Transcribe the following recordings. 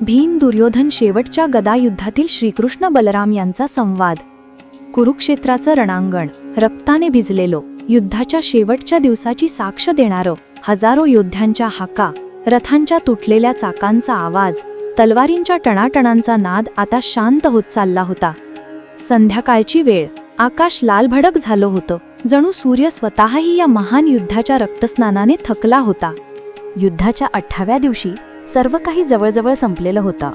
भीम दुर्योधन शेवटच्या गदायुद्धातील श्रीकृष्ण बलराम यांचा संवाद. कुरुक्षेत्राचं रणांगण रक्ताने भिजलेलो युद्धाच्या शेवटच्या दिवसाची साक्ष देणारं हजारो योद्ध्यांच्या हाका रथांच्या तुटलेल्या चाकांचा आवाज तलवारींच्या टणाटणांचा नाद आता शांत होत चालला होता. संध्याकाळची वेळ आकाश लालभडक झालं होतं जणू सूर्य स्वतःही या महान युद्धाच्या रक्तस्नानाने थकला होता. युद्धाच्या अठ्ठाव्या दिवशी सर्व काही जवळजवळ संपलेलं होतं.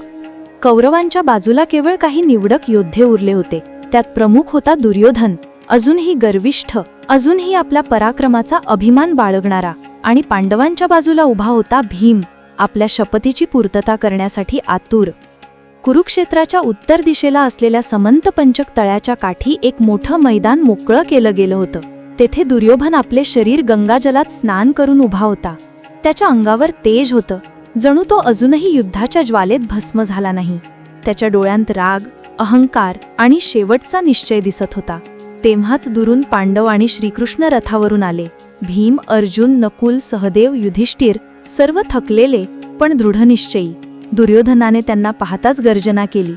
कौरवांच्या बाजूला केवळ काही निवडक योद्धे उरले होते. त्यात प्रमुख होता दुर्योधन. अजूनही गर्विष्ठ अजूनही आपल्या पराक्रमाचा अभिमान बाळगणारा आणि पांडवांच्या बाजूला उभा होता भीम आपल्या शपथीची पूर्तता करण्यासाठी आतुर. कुरुक्षेत्राच्या उत्तर दिशेला असलेल्या समंत पंचक तळ्याच्या काठी एक मोठं मैदान मोकळं केलं गेलं होतं. तेथे दुर्योधन आपले शरीर गंगाजलात स्नान करून उभा होता. त्याच्या अंगावर तेज होतं. जणू तो अजूनही युद्धाच्या ज्वालेत भस्म झाला नाही. त्याच्या डोळ्यांत राग अहंकार आणि शेवटचा निश्चय दिसत होता. तेव्हाच दुरून पांडव आणि श्रीकृष्ण रथावरून आले. भीम अर्जुन नकुल सहदेव युधिष्ठिर सर्व थकलेले पण दृढनिश्चयी. दुर्योधनाने त्यांना पाहताच गर्जना केली.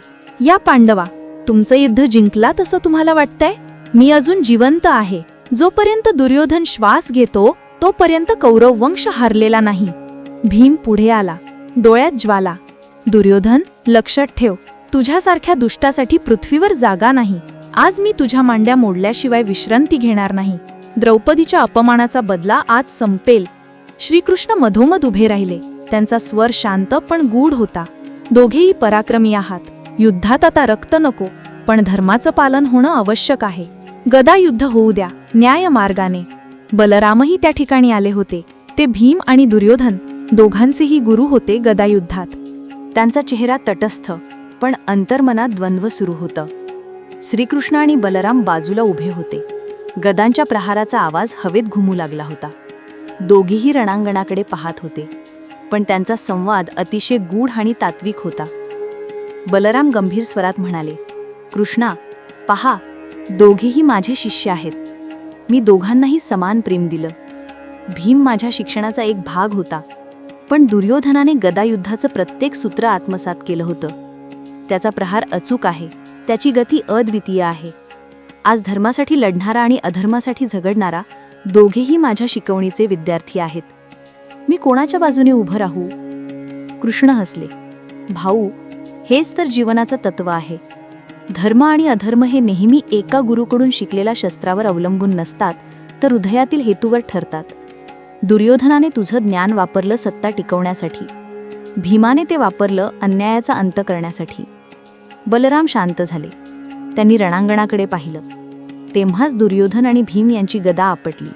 या पांडवा तुमचं युद्ध जिंकला तसं तुम्हाला वाटतंय? मी अजून जिवंत आहे. जोपर्यंत दुर्योधन श्वास घेतो तोपर्यंत कौरव वंश हारलेला नाही. भीम पुढे आला. डोळ्यात ज्वाला. दुर्योधन लक्षात ठेव. तुझ्यासारख्या दुष्टासाठी पृथ्वीवर जागा नाही. आज मी तुझ्या मांड्या मोडल्याशिवाय विश्रांती घेणार नाही. द्रौपदीच्या अपमानाचा बदला आज संपेल. श्रीकृष्ण मधोमध उभे राहिले. त्यांचा स्वर शांत पण गूढ होता. दोघेही पराक्रमी आहात. युद्धात आता रक्त नको पण धर्माचं पालन होणं आवश्यक आहे. गदा युद्ध होऊ द्या न्याय मार्गाने बलरामही त्या ठिकाणी आले होते. ते भीम आणि दुर्योधन दोघांचेही गुरु होते गदायुद्धात. त्यांचा चेहरा तटस्थ पण अंतर्मनात द्वंद्व सुरू होतं. श्रीकृष्ण आणि बलराम बाजूला उभे होते. गदांच्या प्रहाराचा आवाज हवेत घुमू लागला होता. दोघीही रणांगणाकडे पाहत होते. पण त्यांचा संवाद अतिशय गूढ आणि तात्विक होता. बलराम गंभीर स्वरात म्हणाले कृष्णा पहा दोघीही माझे शिष्य आहेत. मी दोघांनाही समान प्रेम दिलं. भीम माझ्या शिक्षणाचा एक भाग होता. पण दुर्योधनाने गदायुद्धाचं प्रत्येक सूत्र आत्मसात केलं होतं. त्याचा प्रहार अचूक आहे. त्याची गती अद्वितीय आहे. आज धर्मासाठी लढणारा आणि अधर्मासाठी झगडणारा दोघेही माझ्या शिकवणीचे विद्यार्थी आहेत. मी कोणाच्या बाजूने उभं राहू? कृष्ण हसले. भाऊ हेच तर जीवनाचं तत्व आहे. धर्म आणि अधर्म हे नेहमी एका गुरुकडून शिकलेल्या शस्त्रावर अवलंबून नसतात तर हृदयातील हेतूवर ठरतात. दुर्योधनाने तुझं ज्ञान वापरलं सत्ता टिकवण्यासाठी. भीमाने ते वापरलं अन्यायाचा अंत करण्यासाठी. बलराम शांत झाले. त्यांनी रणांगणाकडे पाहिलं. तेव्हाच दुर्योधन आणि भीम यांची गदा आपटली.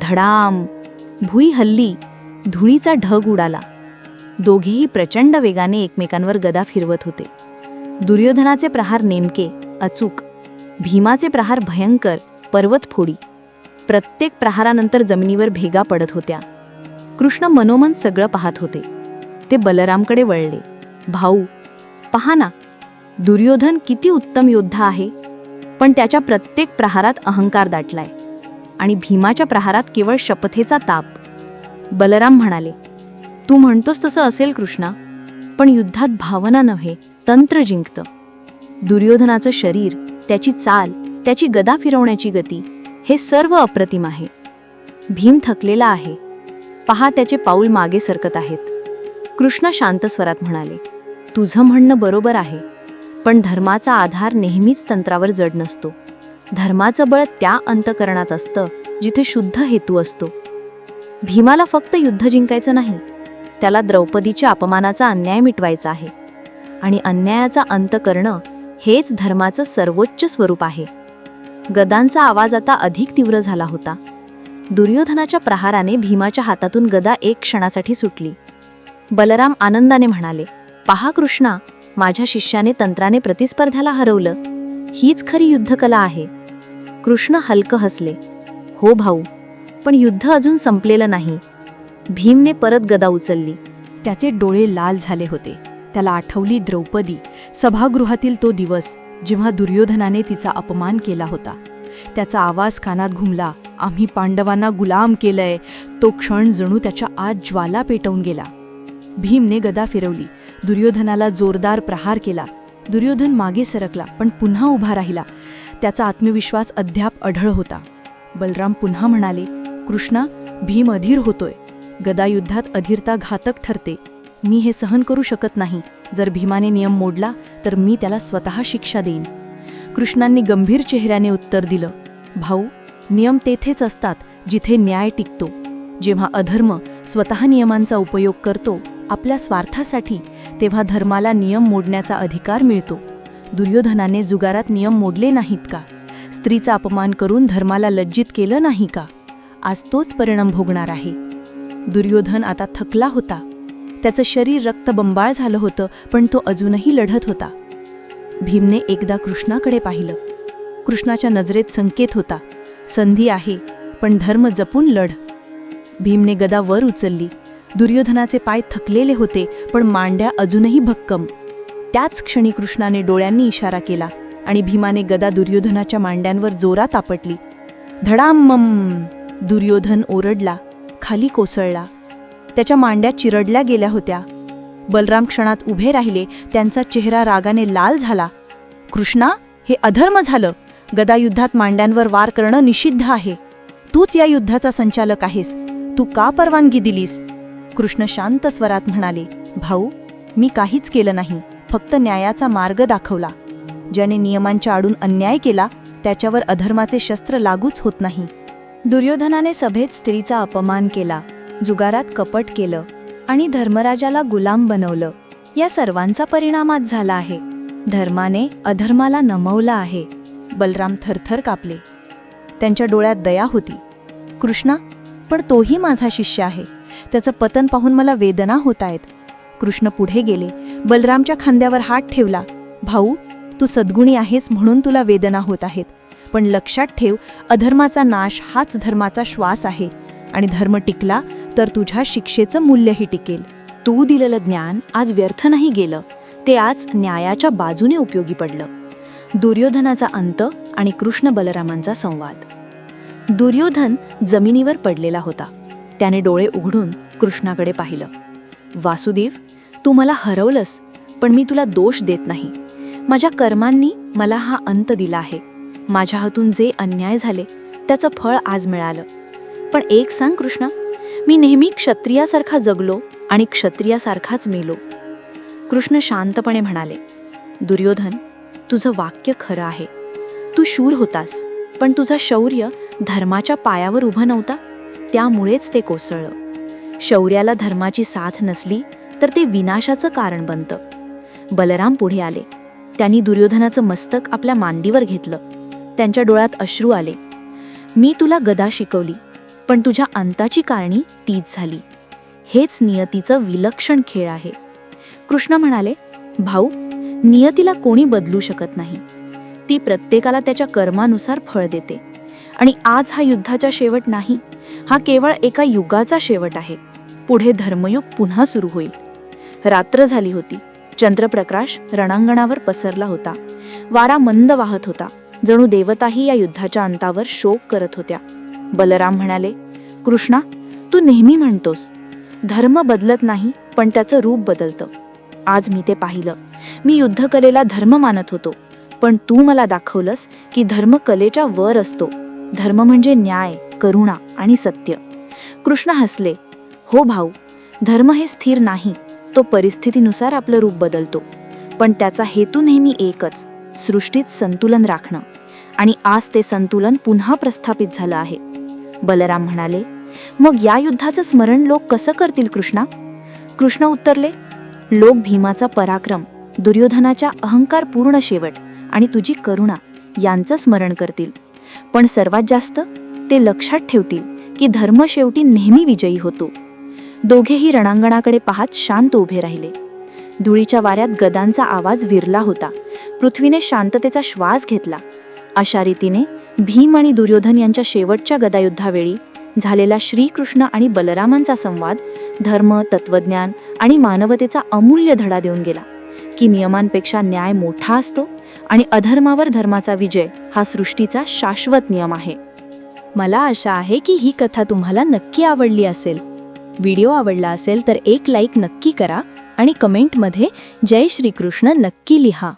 धडाम! भुई हल्ली! धुळीचा ढग उडाला. दोघेही प्रचंड वेगाने एकमेकांवर गदा फिरवत होते. दुर्योधनाचे प्रहार नेमके अचूक. भीमाचे प्रहार भयंकर पर्वत फोडी प्रत्येक प्रहारानंतर जमिनीवर भेगा पडत होत्या. कृष्ण मनोमन सगळं पाहत होते. ते बलरामकडे वळले. भाऊ पहा ना दुर्योधन किती उत्तम योद्धा आहे. पण त्याच्या प्रत्येक प्रहारात अहंकार दाटलाय. आणि भीमाच्या प्रहारात केवळ शपथेचा ताप. बलराम म्हणाले तू म्हणतोस तसं असेल कृष्णा पण युद्धात भावना नव्हे तंत्र जिंकतं. दुर्योधनाचं शरीर त्याची चाल त्याची गदा फिरवण्याची गती हे सर्व अप्रतिम आहे. भीम थकलेला आहे. पहा त्याचे पाऊल मागे सरकत आहेत. कृष्ण शांत स्वरात म्हणाले तुझं म्हणणं बरोबर आहे पण धर्माचा आधार नेहमीच तंत्रावर जड नसतो. धर्माचं बळ त्या अंतकरणात असतं जिथे शुद्ध हेतू असतो. भीमाला फक्त युद्ध जिंकायचं नाही त्याला द्रौपदीच्या अपमानाचा अन्याय मिटवायचा आहे. आणि अन्यायाचा अंत करणं हेच धर्माचं सर्वोच्च स्वरूप आहे. गदांचा आवाज आता अधिक तीव्र झाला होता. दुर्योधनाच्या प्रहाराने भीमाच्या हातातून गदा एक क्षणासाठी सुटली. बलराम आनंदाने म्हणाले पहा कृष्णा माझ्या शिष्याने तंत्राने प्रतिस्पर्ध्याला हरवलं. हीच खरी युद्धकला आहे. कृष्ण हलकं हसले. हो भाऊ पण युद्ध अजून संपलेलं नाही. भीमने परत गदा उचलली. त्याचे डोळे लाल झाले होते. त्याला आठवली द्रौपदी. सभागृहातील तो दिवस. जेव्हा दुर्योधनाने तिचा अपमान केला होता त्याचा आवाज कानात घुमला आम्ही पांडवांना गुलाम केलंय. तो क्षण जणू त्याच्या आत ज्वाला पेटवून गेला. भीमने गदा फिरवली. दुर्योधनाला जोरदार प्रहार केला. दुर्योधन मागे सरकला पण पुन्हा उभा राहिला. त्याचा आत्मविश्वास अद्याप अढळ होता. बलराम पुन्हा म्हणाले कृष्णा भीम अधीर होतोय. गदायुद्धात अधीरता घातक ठरते. मी हे सहन करू शकत नाही. जर भीमाने नियम मोडला तर मी त्याला स्वतः शिक्षा देईन. कृष्णांनी गंभीर चेहऱ्याने उत्तर दिलं भाऊ नियम तेथेच असतात जिथे न्याय टिकतो. जेव्हा अधर्म स्वतः नियमांचा उपयोग करतो आपल्या स्वार्थासाठी तेव्हा धर्माला नियम मोडण्याचा अधिकार मिळतो. दुर्योधनाने जुगारात नियम मोडले नाहीत का? स्त्रीचा अपमान करून धर्माला लज्जित केलं नाही का? आज तोच परिणाम भोगणार आहे. दुर्योधन आता थकला होता. त्याचं शरीर रक्तबंबाळ झालं होतं पण तो अजूनही लढत होता. भीमने एकदा कृष्णाकडे पाहिलं. कृष्णाच्या नजरेत संकेत होता संधी आहे पण धर्म जपून लढ. भीमने गदा वर उचलली. दुर्योधनाचे पाय थकलेले होते पण मांड्या अजूनही भक्कम. त्याच क्षणी कृष्णाने डोळ्यांनी इशारा केला आणि भीमाने गदा दुर्योधनाच्या मांड्यांवर जोरात आपटली. धडामम दुर्योधन ओरडला खाली कोसळला. त्याच्या मांड्या चिरडल्या गेल्या होत्या. बलराम क्षणात उभे राहिले त्यांचा चेहरा रागाने लाल झाला. कृष्णा हे अधर्म झालं. गदायुद्धात मांड्यांवर वार करणं निषिद्ध आहे. तूच या युद्धाचा संचालक आहेस. तू का परवानगी दिलीस? कृष्ण शांत स्वरात म्हणाले भाऊ मी काहीच केलं नाही. फक्त न्यायाचा मार्ग दाखवला. ज्याने नियमांच्या आडून अन्याय केला त्याच्यावर अधर्माचे शस्त्र लागूच होत नाही. दुर्योधनाने सभेत स्त्रीचा अपमान केला. जुगारात कपट केलं आणि धर्मराजाला गुलाम बनवलं. या सर्वांचा परिणाम आज झाला आहे. धर्माने अधर्माला नमवलं आहे. बलराम थरथर कापले. त्यांच्या डोळ्यात दया होती. कृष्णा पण तोही माझा शिष्य आहे. त्याचं पतन पाहून मला वेदना होत आहेत. कृष्ण पुढे गेले. बलरामच्या खांद्यावर हात ठेवला. भाऊ तू सद्गुणी आहेस म्हणून तुला वेदना होत आहेत. पण लक्षात ठेव अधर्माचा नाश हाच धर्माचा श्वास आहे. आणि धर्म टिकला तर तुझ्या शिक्षेचं मूल्यही टिकेल. तू दिलेलं ज्ञान आज व्यर्थ नाही गेलं ते आज न्यायाच्या बाजूने उपयोगी पडलं. दुर्योधनाचा अंत आणि कृष्ण बलरामांचा संवाद. दुर्योधन जमिनीवर पडलेला होता. त्याने डोळे उघडून कृष्णाकडे पाहिलं. वासुदेव तू मला हरवलंस पण मी तुला दोष देत नाही. माझ्या कर्मांनी मला हा अंत दिला आहे. माझ्या हातून जे अन्याय झाले त्याचं फळ आज मिळालं. पण एक सांग कृष्णा मी नेहमी क्षत्रियासारखा जगलो आणि क्षत्रियासारखाच मेलो. कृष्ण शांतपणे म्हणाले दुर्योधन तुझं वाक्य खरं आहे. तू शूर होतास पण तुझं शौर्य धर्माच्या पायावर उभं नव्हता त्यामुळेच ते कोसळलं. शौर्याला धर्माची साथ नसली तर ते विनाशाचं कारण बनतं. बलराम पुढे आले. त्यांनी दुर्योधनाचं मस्तक आपल्या मांडीवर घेतलं. त्यांच्या डोळ्यात अश्रू आले. मी तुला गदा शिकवली. पण तुझ्या अंताची कारणी तीच झाली. हेच नियतीचं विलक्षण खेळ आहे. कृष्ण म्हणाले भाऊ नियतीला कोणी बदलू शकत नाही. ती प्रत्येकाला त्याच्या कर्मानुसार फळ देते. आणि आज हा युद्धाचा शेवट नाही हा केवळ एका युगाचा शेवट आहे. पुढे धर्मयुग पुन्हा सुरू होईल. रात्र झाली होती. चंद्रप्रकाश रणांगणावर पसरला होता. वारा मंद वाहत होता. जणू देवताही या युद्धाच्या अंतावर शोक करत होत्या. बलराम म्हणाले कृष्णा तू नेहमी म्हणतोस धर्म बदलत नाही पण त्याचं रूप बदलतं. आज मी ते पाहिलं. मी युद्धकलेला धर्म मानत होतो पण तू मला दाखवलंस की धर्म कलेच्या वर असतो. धर्म म्हणजे न्याय करुणा आणि सत्य. कृष्ण हसले हो भाऊ धर्म हे स्थिर नाही तो परिस्थितीनुसार आपलं रूप बदलतो. पण त्याचा हेतू नेहमी एकच सृष्टीत संतुलन राखणं. आणि आज ते संतुलन पुन्हा प्रस्थापित झालं आहे. बलराम म्हणाले मग या युद्धाचं स्मरण लोक कसं करतील कृष्णा? कृष्ण उत्तरले लोक भीमाचा पराक्रम दुर्योधनाच्या अहंकारपूर्ण शेवट आणि तुझी करुणा यांचं स्मरण करतील. पण सर्वात जास्त ते लक्षात ठेवतील की धर्म शेवटी नेहमी विजयी होतो. दोघेही रणांगणाकडे पाहत शांत उभे राहिले. धुळीच्या वाऱ्यात गदांचा आवाज विरला होता. पृथ्वीने शांततेचा श्वास घेतला. अशा रीतीने भीम आणि दुर्योधन यांच्या शेवटच्या गदायुद्धावेळी झालेला श्रीकृष्ण आणि बलरामांचा संवाद धर्म तत्वज्ञान आणि मानवतेचा अमूल्य धडा देऊन गेला की नियमांपेक्षा न्याय मोठा असतो आणि अधर्मावर धर्माचा विजय हा सृष्टीचा शाश्वत नियम आहे. मला आशा आहे की ही कथा तुम्हाला नक्की आवडली असेल. व्हिडिओ आवडला असेल तर एक लाईक नक्की करा आणि कमेंटमध्ये जय श्रीकृष्ण नक्की लिहा.